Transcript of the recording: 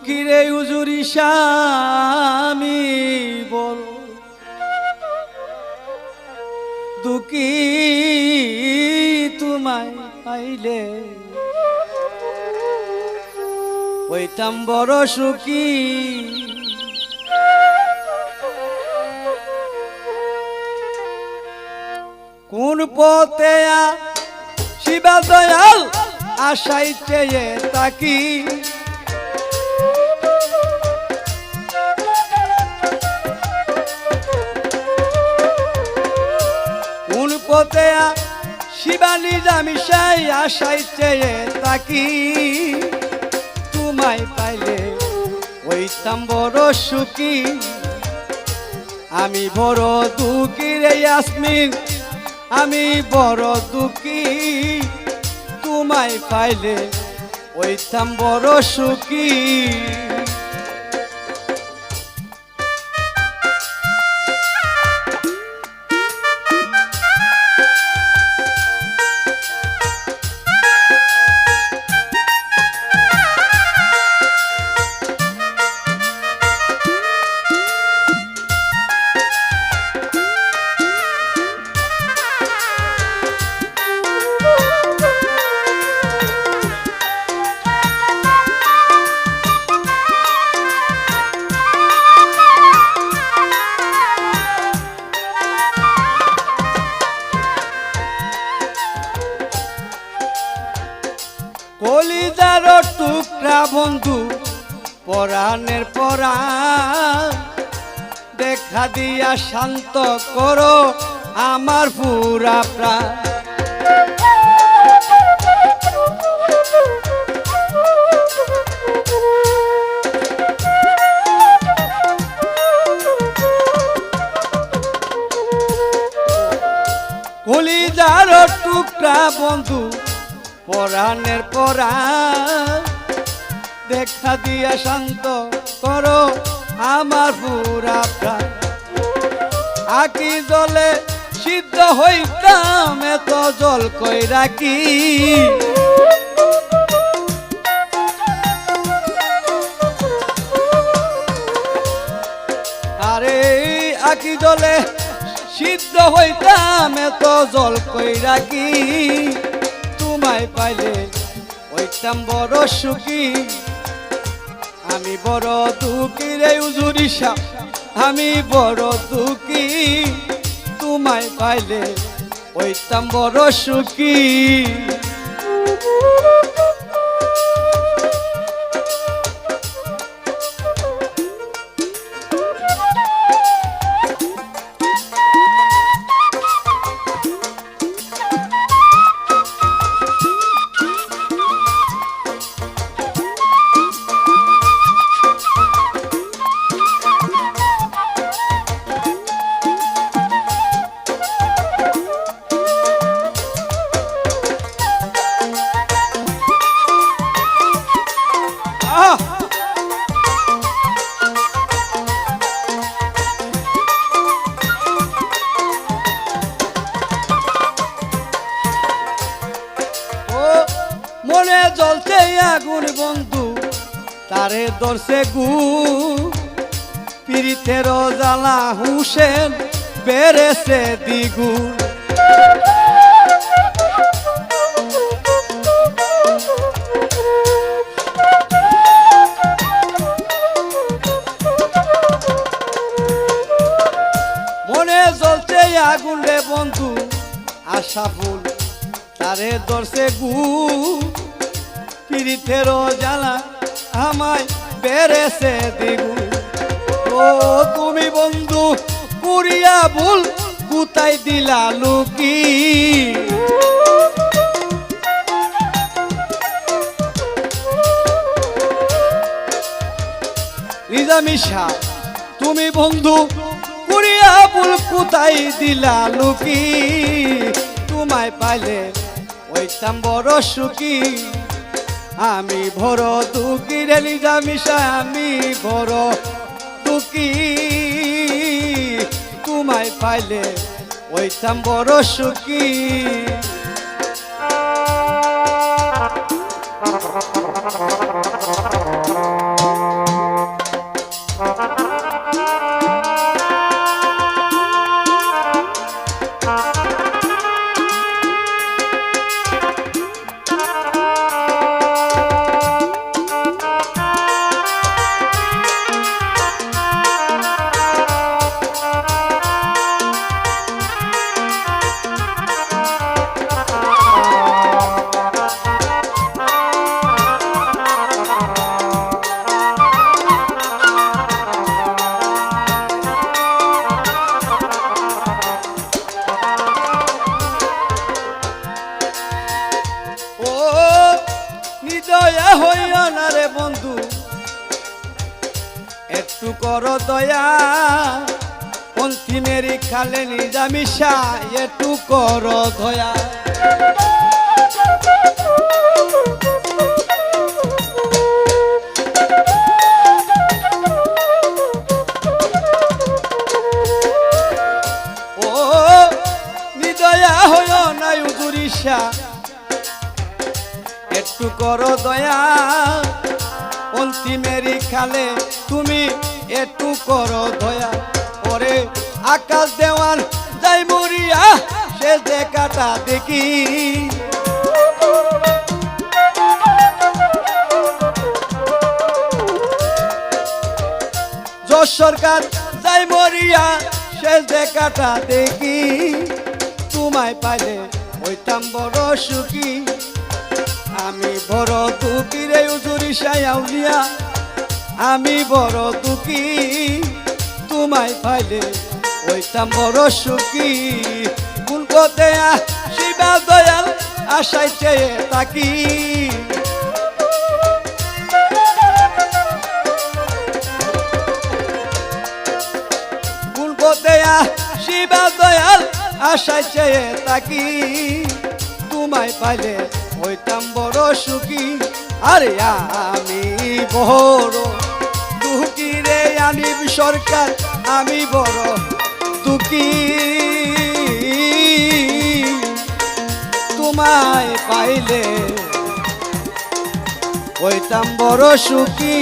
দুঃখিরে উজুরি স্বামী বল। দুঃখী তোমায় পাইলে। ওইটাম বড় সুখী। কোন পথে শিবা দয়াল আশাইতে তাকি পথে শিবানী জামিশাই আশাইতে তাকি তোমায় পাইলে ওইতাম বড় সুখী। আমি বড় দুঃখী রে ইয়াসমিন, আমি বড় দুঃখী। তোমায় পাইলে ওইতাম বড় সুখী। বন্ধু, পরাণের পরাণ। দেখা দিয়া শান্ত করো আমার পুরা প্রাণ। কলিজার টুকরা বন্ধু, পরাণের পরাণ। দেখা দিয়া শান্ত করো আমার পুরা প্রাণ। আকি জলে সিদ্ধ হইতাম, এত জল কই রাখি? আরে আকি জলে সিদ্ধ হইতাম, এত জল কই রাখি? তোমায় পাইলে ওইতাম বড় সুখী। আমি বড় দুঃখী রে উজুরিষা আমি বড় দুঃখী তোমায় পাইলে ওইতাম বড় সুখী। আগুন বন্ধু, তারে দর্শে গু। পিরিতের জ্বালা হুসেন বেড়েছে দ্বিগুণ মনে জ্বলছে আগুন রে বন্ধু, আশা ফুল, তারে দর্শে গু। পিরিতের জ্বালা আমায় বেড়েছে দিগু ও তুমি বন্ধু কুড়িয়া ভুল কুতাই দিলা লুকি। রিজামিশা তুমি বন্ধু কুড়িয়া ভুল কুতাই দিলা লুকি। তোমায় পাইলে ওইতাম বড় সুখী। আমি বড় তুকি রেলি জামিসা আমি বড় তুকি তোমায় পাইলে ওইতাম বড় সুখী। ও কর দয়া। অন্তিমেরই খালে নিজামিশা একটু কর দয়া। উদুরিশা একটু করো দয়া। অন্তিমেরই খালে তুমি একটু করো দয়া ওরে আকাশ দেওয়ান যাই মরিয়া সে দেখাটা দেখি। সরকার যাই মরিয়া, শেষ দেখাটা দেখি। তোমায় পাইলে হইতাম বড় সুখী। আমি বড় দুঃখী রে উজুরি সায়াউলিয়া। আমি বড় দুঃখী, তোমায় পাইলে হইতাম বড় সুখী। কোন পথে শিবা দয়াল আশাই চেয়ে তাকি কোন শিবা দয়াল আশাই চেয়ে তাকি তোমায় পাইলে হইতাম বড় সুখী। আরে আমি বড় আনিব সরকার আমি বড় দুঃখী। তোমায় পাইলে হইতাম বড় সুখী।